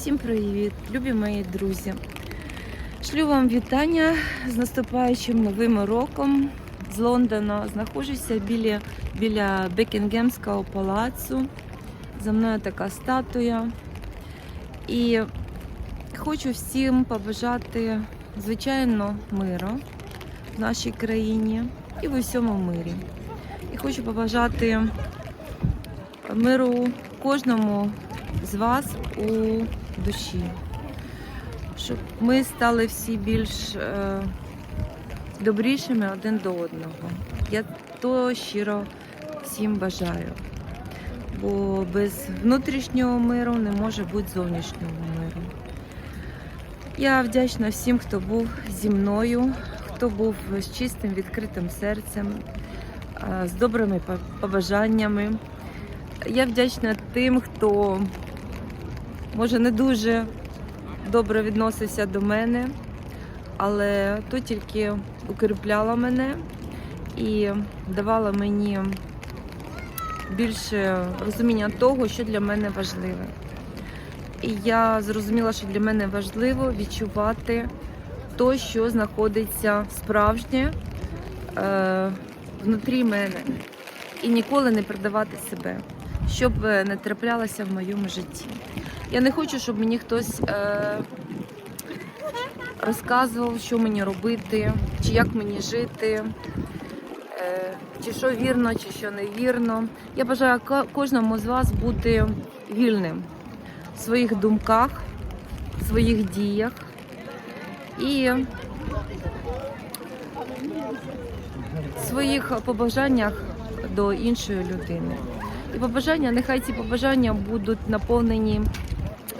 Всім привіт, любі мої друзі. Шлю вам вітання з наступаючим новим роком з Лондона. Знаходжуся біля, біля Бекінгемського палацу. За мною така статуя. І хочу всім побажати, звичайно, миру в нашій країні і в усьому мирі. І хочу побажати миру кожному з вас у душі, щоб ми стали всі більш е, добрішими один до одного. Я то щиро всім бажаю. Бо без внутрішнього миру не може бути зовнішнього миру. Я вдячна всім, хто був зі мною, хто був з чистим відкритим серцем, е, з добрими побажаннями. Я вдячна тим, хто може не дуже добре відносився до мене, але то тільки укріпляла мене і давала мені більше розуміння того, що для мене важливе. І я зрозуміла, що для мене важливо відчувати то, що знаходиться справжнє е, внутрі мене, і ніколи не продавати себе, щоб е, не траплялося в моєму житті. Я не хочу, щоб мені хтось е, розказував, що мені робити, чи як мені жити, е, чи що вірно, чи що невірно. Я бажаю ко- кожному з вас бути вільним в своїх думках, в своїх діях і своїх побажаннях до іншої людини. І побажання, нехай ці побажання будуть наповнені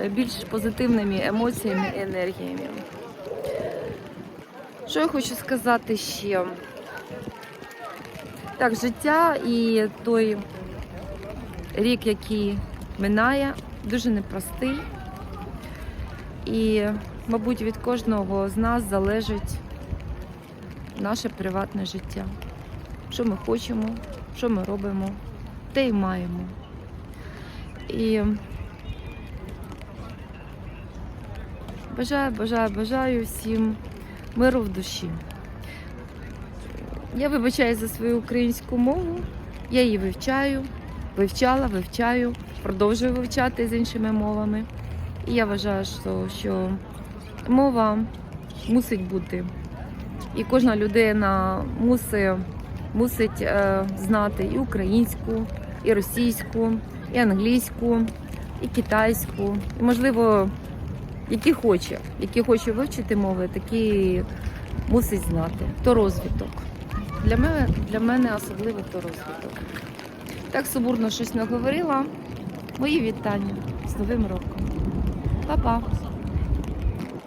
більш позитивними емоціями і енергіями. Що я хочу сказати ще? Так, життя і той рік, який минає, дуже непростий. І, мабуть, від кожного з нас залежить наше приватне життя. Що ми хочемо, що ми робимо, те й маємо. І бажаю, бажаю, бажаю всім миру в душі. Я вибачаю за свою українську мову, я її вивчаю, вивчала, вивчаю, продовжую вивчати з іншими мовами. І я вважаю, що, що мова мусить бути. І кожна людина мусить, мусить е, знати і українську, і російську, і англійську, і китайську, і, можливо, які хоче, які хоче вивчити мови, такі мусить знати. То розвиток. Для мене, для мене особливо то розвиток. Так субурно щось наговорила. Мої вітання з Новим роком. Па-па!